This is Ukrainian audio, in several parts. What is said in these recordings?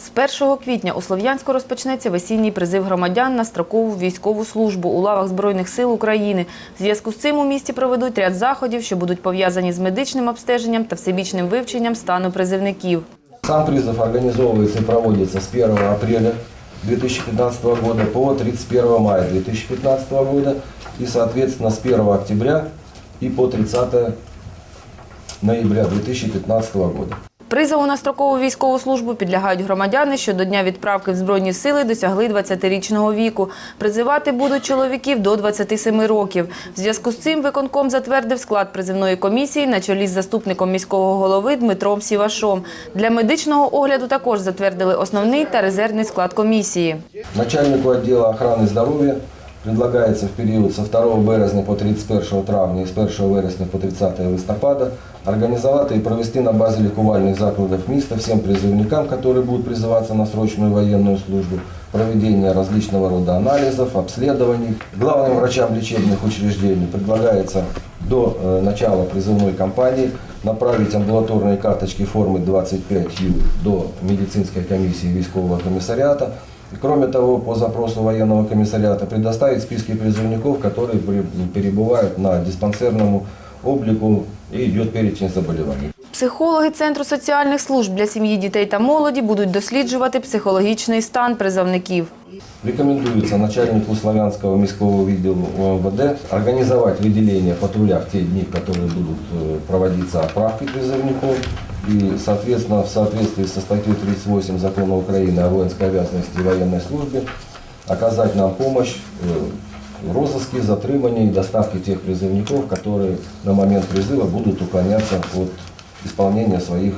З 1 квітня у Слов'янську розпочнеться весінній призив громадян на строкову військову службу у лавах Збройних сил України. В зв'язку з цим у місті проведуть ряд заходів, що будуть пов'язані з медичним обстеженням та всебічним вивченням стану призивників. Сам призыв организовывается и проводится с 1 апреля 2015 года по 31 мая 2015 года и, соответственно, с 1 октября и по 30 ноября 2015 года. Призову на строкову військову службу підлягають громадяни, що до дня відправки в Збройні сили досягли 20-річного віку. Призивати будуть чоловіків до 27 років. В зв'язку з цим виконком затвердив склад призивної комісії на чолі з заступником міського голови Дмитром Сівашом. Для медичного огляду також затвердили основний та резервний склад комісії. Начальнику отдела охраны здоровья предлагается в период со 2 березня по 31 травня и с 1 вересня по 30 листопада организовать и провести на базе лікувальних закладів міста всем призывникам, которые будут призываться на срочную военную службу, проведение различного рода анализов, обследований. Главным врачам лечебных учреждений предлагается до э, начала призывной кампании направить амбулаторные карточки формы 25Ю до медицинской комиссии військового комиссариата. И, кроме того, по запросу военного комиссариата предоставить списки призывников, которые при- перебывают на диспансерному облику и идет перечень заболеваний. Психологи Центру соціальних служб для сім'ї, дітей та молоді будуть досліджувати психологічний стан призовників. Рекомендуется начальнику Славянского міського відділу ОМВД организовать выделение патруля в те дни, в которые будут э, проводиться отправки призывников. И, соответственно, в соответствии со статьей 38 Закона Украины о воинской обязанности и военной службе оказать нам помощь э, в розыске, затримании и доставке тех призывников, которые на момент призыва будут уклоняться от исполнения своих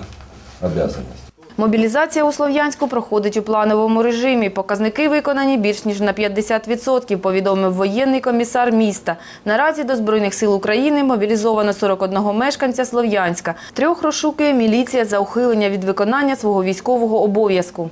обязанностей. Мобілізація у Слов'янську проходить у плановому режимі. Показники виконані більш ніж на 50%, повідомив воєнний комісар міста. Наразі до Збройних сил України мобілізовано 41 мешканця Слов'янська. Трьох розшукує міліція за ухилення від виконання свого військового обов'язку.